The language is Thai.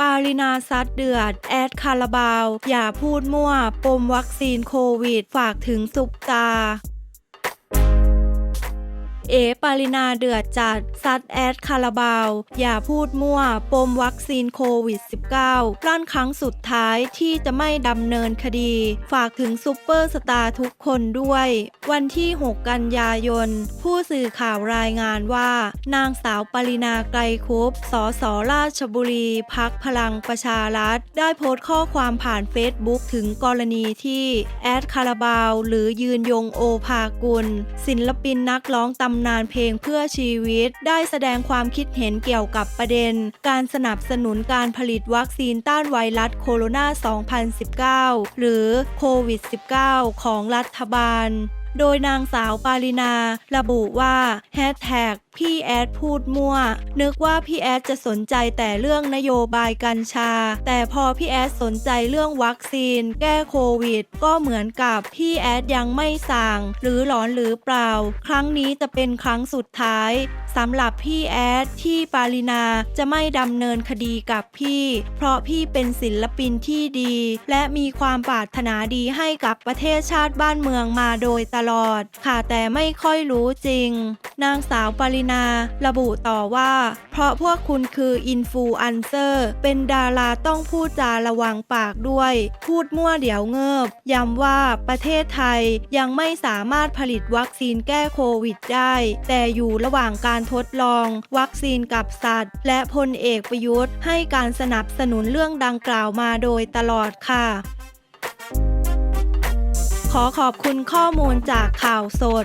ปารินาซัดเดือด แอดคาราบาว อย่าพูดมั่ว ปมวัคซีนโควิด ฝากถึงซุปตา เอปารินาเดือดจัด ซัดแอดคาราบาว อย่าพูดมั่ว ปมวัคซีนโควิด -19 ลั่นครั้งสุดท้ายที่จะไม่ดำเนินคดี ฝากถึงซูเปอร์สตาร์ทุกคนด้วย วันที่ 6 กันยายน ผู้สื่อข่าวรายงานว่า นางสาวปารินาไกรคุปสสราชบุรีพักพลังประชารัฐ ได้โพสต์ข้อความผ่านเฟซบุ๊กถึงกรณีที่แอดคาราบาว หรือยืนยงโอภากุล ศิลปินนักร้องตำำนานเพลงเพื่อชีวิต ได้แสดงความคิดเห็นเกี่ยวกับประเด็น การสนับสนุนการผลิตวัคซีนต้านไวรัสโคโรนา 2019 หรือโควิด -19 ของรัฐบาลโดยนางสาวปารินา ระบุว่าแฮชแท็ก พี่แอดพูดมั่ว นึกว่าพี่แอดจะสนใจแต่เรื่องนโยบายกัญชา แต่พอพี่แอดสนใจเรื่องวัคซีน แก้โควิด ก็เหมือนกับพี่แอดยังไม่สั่ง หรือหลอนหรือเปล่า ครั้งนี้จะเป็นครั้งสุดท้ายสำหรับพี่แอดที่ปารินาจะไม่ดำเนินคดีกับพี่ เพราะพี่เป็นศิลปินที่ดี และมีความปรารถนาดีให้กับประเทศชาติบ้านเมืองมาโดยตลอด ค่ะแต่ไม่ค่อยรู้จริง นางสาวปารินาระบุต่อว่า เพราะพวกคุณคืออินฟลูเอนเซอร์ เป็นดาราต้องพูดจาระวังปากด้วย พูดมั่วเดี๋ยวเงิบ ย้ำว่าประเทศไทยยังไม่สามารถผลิตวัคซีนแก้โควิดได้ แต่อยู่ระหว่างการทดลอง วัคซีนกับสัตว์ และพลเอกประยุทธ์ ให้การสนับสนุนเรื่องดังกล่าวมาโดยตลอดค่ะขอขอบคุณข้อมูลจากข่าวสด